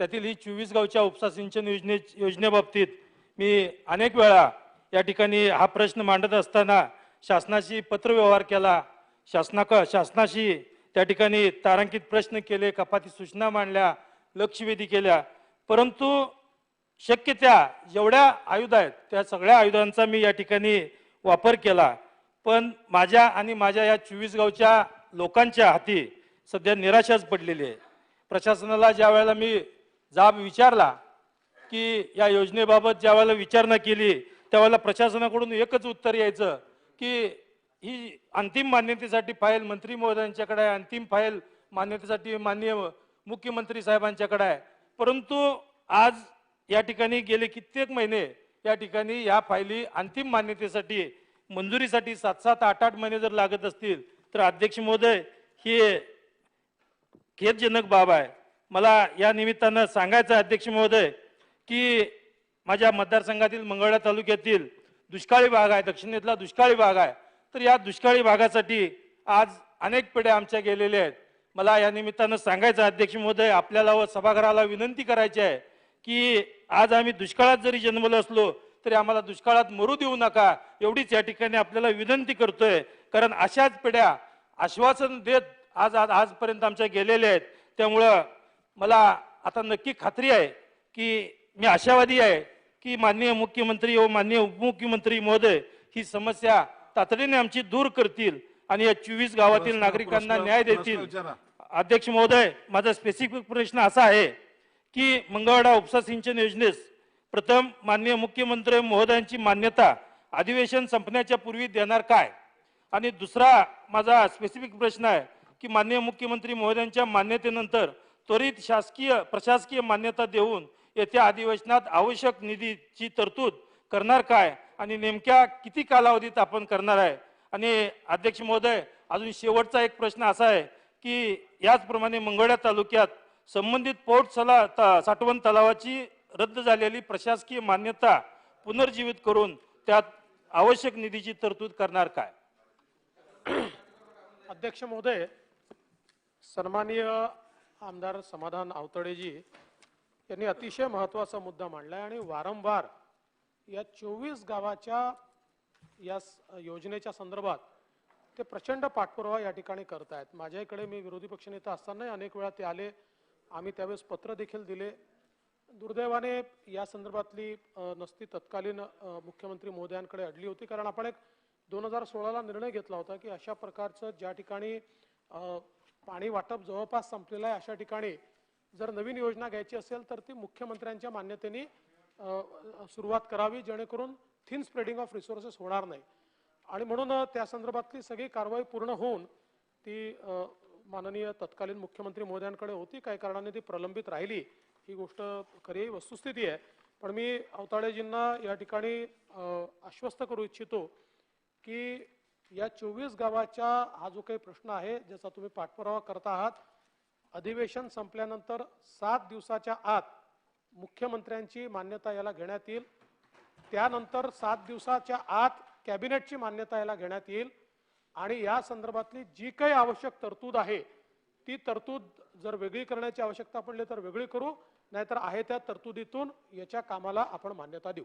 त्यातील ही चोवीस गावच्या उपसा सिंचन योजने योजनेबाबतीत मी अनेक वेळा या ठिकाणी हा प्रश्न मांडत असताना शासनाशी पत्रव्यवहार केला. शासनाक शासनाशी त्या ठिकाणी तारांकित प्रश्न केले कपाती सूचना मांडल्या लक्षवेधी केल्या. परंतु शक्य त्या जेवढ्या आयुध आहेत त्या सगळ्या आयुधांचा मी या ठिकाणी वापर केला. पण माझ्या आणि माझ्या या चोवीस गावच्या लोकांच्या हाती सध्या निराशाच पडलेली आहे. प्रशासनाला ज्या वेळेला मी जाब विचारला की या योजनेबाबत ज्या वेळेला विचारणा केली त्यावेळेला प्रशासनाकडून एकच उत्तर यायचं की ही अंतिम मान्यतेसाठी फाईल मंत्री महोदयांच्याकडे आहे अंतिम फाईल मान्यतेसाठी माननीय मुख्यमंत्री साहेबांच्याकडे आहे. परंतु आज या ठिकाणी गेले कित्येक महिने या ठिकाणी या फायली अंतिम मान्यतेसाठी मंजुरीसाठी सात सात आठ आठ महिने जर लागत असतील तर अध्यक्ष महोदय हे खेदजनक बाब आहे. मला या निमित्तानं सांगायचं अध्यक्ष महोदय की माझ्या मतदारसंघातील मंगळा तालुक्यातील दुष्काळी भाग आहे दक्षिणेतला दुष्काळी भाग आहे. तर या दुष्काळी भागासाठी आज अनेक पिढ्या आमच्या गेलेल्या आहेत. मला या निमित्तानं सांगायचं अध्यक्ष महोदय आपल्याला व सभागृहाला विनंती करायची आहे की आज आम्ही दुष्काळात जरी जन्मलो असलो तरी आम्हाला दुष्काळात मरू देऊ नका. एवढीच या ठिकाणी आपल्याला विनंती करतोय कारण अशाच पिढ्या आश्वासन देत आज आज आजपर्यंत आमच्या गेलेल्या आहेत. त्यामुळं मला आता नक्की खात्री आहे की मी आशावादी आहे की माननीय मुख्यमंत्री व माननीय उपमुख्यमंत्री महोदय ही समस्या तातडीने आमची दूर करतील आणि या चोवीस गावातील नागरिकांना न्याय देतील. अध्यक्ष महोदय माझा स्पेसिफिक प्रश्न असा आहे की मंगळवाडा उपसा सिंचन योजनेस प्रथम माननीय मुख्यमंत्री महोदयांची मान्यता अधिवेशन संपण्याच्या पूर्वी देणार काय आणि दुसरा माझा स्पेसिफिक प्रश्न आहे की माननीय मुख्यमंत्री महोदयांच्या मान्यतेनंतर त्वरित शासकीय प्रशासकीय मान्यता देऊन येत्या अधिवेशनात आवश्यक निधीची तरतूद करणार काय आणि नेमक्या किती कालावधीत आपण करणार आहे? आणि अध्यक्ष महोदय अजून शेवटचा एक प्रश्न असा आहे की याचप्रमाणे मंगळ्या तालुक्यात संबंधित पोट सला त- साठवण तलावाची रद्द झालेली प्रशासकीय मान्यता पुनर्जीवित करून त्यात आवश्यक निधीची तरतूद करणार काय? अध्यक्ष महोदय सन्माननीय आमदार समाधान आवतडेजी यांनी अतिशय महत्त्वाचा मुद्दा मांडलाय आणि वारंवार या चोवीस गावाच्या या स- योजनेच्या संदर्भात ते प्रचंड पाठपुरावा या ठिकाणी करत माझ्या इकडे मी विरोधी पक्षनेता असतानाही अनेक वेळा ते आले. आम्ही त्यावेळेस पत्र देखील दिले. दुर्दैवाने या संदर्भातली नसती तत्कालीन मुख्यमंत्री महोदयांकडे अडली होती. कारण आपण एक दोन हजार सोळाला निर्णय घेतला होता की अशा प्रकारचं ज्या ठिकाणी पाणी वाटप जवळपास संपलेलं आहे. अशा ठिकाणी जर नवीन योजना घ्यायची असेल तर ती मुख्यमंत्र्यांच्या मान्यतेने सुरुवात करावी जेणेकरून थिन स्प्रेडिंग ऑफ रिसोर्सेस होणार नाही. आणि म्हणून त्या संदर्भातली सगळी कारवाई पूर्ण होऊन ती माननीय तत्कालीन मुख्यमंत्री महोदयांकडे होती. काही कारणाने ती प्रलंबित राहिली. ही गोष्ट खरी वस्तुस्थिती आहे. पण मी अवताळेजींना या ठिकाणी आश्वस्त करू इच्छितो की या चोवीस गावाच्या हा जो काही प्रश्न आहे ज्याचा तुम्ही पाठपुरावा करता आहात अधिवेशन संपल्यानंतर सात दिवसाच्या आत मुख्यमंत्र्यांची मान्यता याला घेण्यात येईल. त्यानंतर सात दिवसाच्या आत कॅबिनेटची मान्यता याला घेण्यात येईल. आणि या संदर्भातली जी काही आवश्यक तरतूद आहे ती तरतूद जर वेगळी करण्याची आवश्यकता पडली तर वेगळी करू नाहीतर आहे त्या तरतुदीतून याच्या कामाला आपण मान्यता देऊ.